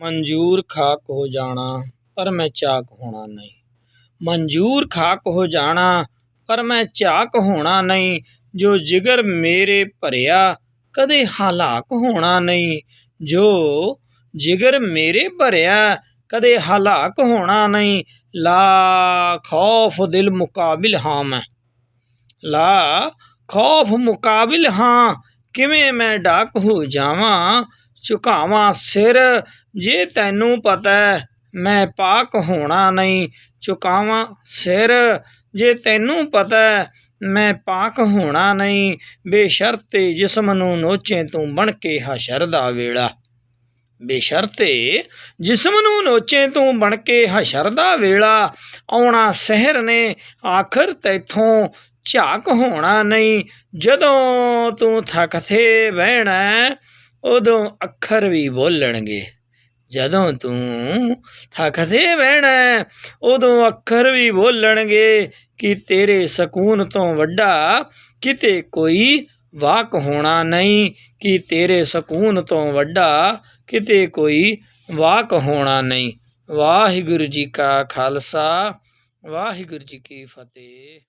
ਮਨਜ਼ੂਰ ਖਾਕ ਹੋ ਜਾਣਾ, ਪਰ ਮੈਂ ਚਾਕ ਹੋਣਾ ਨਹੀਂ। ਮਨਜ਼ੂਰ ਖਾਕ ਹੋ ਜਾਣਾ, ਪਰ ਮੈਂ ਚਾਕ ਹੋਣਾ ਨਹੀਂ। ਜੋ ਜਿਗਰ ਮੇਰੇ ਭਰਿਆ, ਕਦੇ ਹਲਾਕ ਹੋਣਾ ਨਹੀਂ। ਜੋ ਜਿਗਰ ਮੇਰੇ ਭਰਿਆ, ਕਦੇ ਹਲਾਕ ਹੋਣਾ ਨਹੀਂ। ਲਾ ਖੌਫ ਦਿਲ ਮੁਕਾਬਲ ਹਾਂ ਮੈਂ। ਲਾ ਖੌਫ ਮੁਕਾਬਲ ਹਾਂ, ਕਿਵੇਂ ਮੈਂ ਡਾਕ ਹੋ ਜਾਵਾਂ, ਝੁਕਾਵਾਂ ਸਿਰ ਜੇ ਤੈਨੂੰ ਪਤਾ ਮੈਂ ਪਾਕ ਹੋਣਾ ਨਹੀਂ, ਚੁਕਾਵਾਂ ਸਿਰ। ਜੇ ਤੈਨੂੰ ਪਤਾ ਮੈਂ ਪਾਕ ਹੋਣਾ ਨਹੀਂ, ਬੇਸ਼ਰਤੇ ਜਿਸਮ ਨੂੰ ਨੋਚੇ ਤੂੰ ਬਣ ਕੇ ਹਸ਼ਰ ਦਾ ਵੇਲਾ। ਬੇਸ਼ਰਤੇ ਜਿਸਮ ਨੂੰ ਨੋਚੇ ਤੂੰ ਬਣ ਕੇ ਹਸ਼ਰ ਦਾ ਵੇਲਾ। ਆਉਣਾ ਸਹਿਰ ਨੇ ਆਖਰ ਤੈਥੋਂ ਝਾਕ ਹੋਣਾ ਨਹੀਂ, ਜਦੋਂ ਤੂੰ ਥੱਕਥੇ ਬਹਿਣਾ, ਉਦੋਂ ਅੱਖਰ ਵੀ ਬੋਲਣਗੇ। ਜਦੋਂ ਤੂੰ ਥੱਕਦੇ ਬਹਿਣਾ ਉਦੋਂ ਅੱਖਰ ਵੀ ਬੋਲਣਗੇ ਕਿ ਤੇਰੇ ਸਕੂਨ ਤੋਂ ਵੱਡਾ ਕਿਤੇ ਕੋਈ ਵਾਕ ਹੋਣਾ ਨਹੀਂ, ਕਿ ਤੇਰੇ ਸਕੂਨ ਤੋਂ ਵੱਡਾ ਕਿਤੇ ਕੋਈ ਵਾਕ ਹੋਣਾ ਨਹੀਂ। ਵਾਹਿਗੁਰੂ ਜੀ ਕਾ ਖਾਲਸਾ, ਵਾਹਿਗੁਰੂ ਜੀ ਕੀ ਫਤਿਹ।